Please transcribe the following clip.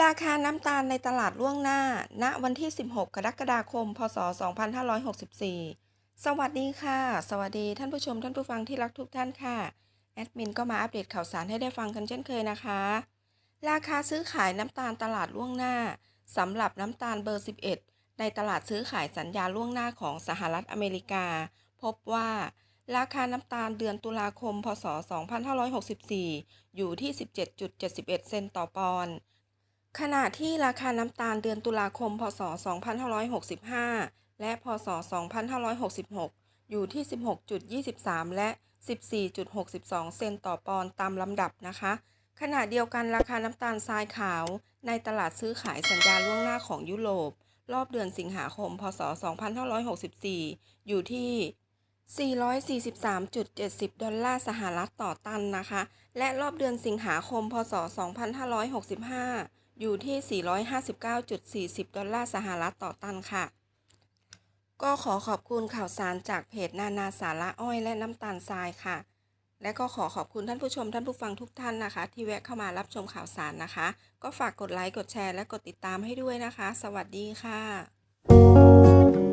ราคาน้ำตาลในตลาดล่วงหน้า ณ วันที่ 16 กรกฎาคม พศ 2564 สวัสดีค่ะ สวัสดีท่านผู้ชมท่านผู้ฟังที่รักทุกท่านค่ะ แอดมินก็มาอัปเดตข่าวสารให้ได้ฟังกันเช่นเคยนะคะ ราคาซื้อขายน้ำตาลตลาดล่วงหน้าสำหรับน้ำตาลเบอร์ 11 ในตลาดซื้อขายสัญญาล่วงหน้าของสหรัฐอเมริกา พบว่าราคาน้ำตาลเดือนตุลาคม พศ 2564 อยู่ที่ 17.71 เซนต์ต่อปอนด์ ขณะที่ราคาน้ำตาลเดือนตุลาคม พศ 2565 และ พศ 2566 อยู่ที่ 16.23 และ 14.62 เซนต์ต่อปอนด์ตามลำดับนะคะ ขณะเดียวกันราคาน้ำตาลทรายขาว ในตลาดซื้อขายสัญญาล่วงหน้าของยุโรป รอบเดือนสิงหาคม พศ 2564 อยู่ที่443.70 ดอลลาร์สหรัฐต่อตันนะคะ และรอบเดือนสิงหาคม พศ 2565 อยู่ที่ 459.40 ดอลลาร์สหรัฐต่อตันค่ะ ก็ขอขอบคุณข่าวสารจากเพจนานาสาระอ้อยและน้ำตาลทรายค่ะ และก็ขอขอบคุณท่านผู้ชมท่านผู้ฟังทุกท่านนะคะ ที่แวะเข้ามารับชมข่าวสารนะคะ ก็ฝากกดไลค์กดแชร์และกดติดตามให้ด้วยนะคะ สวัสดีค่ะ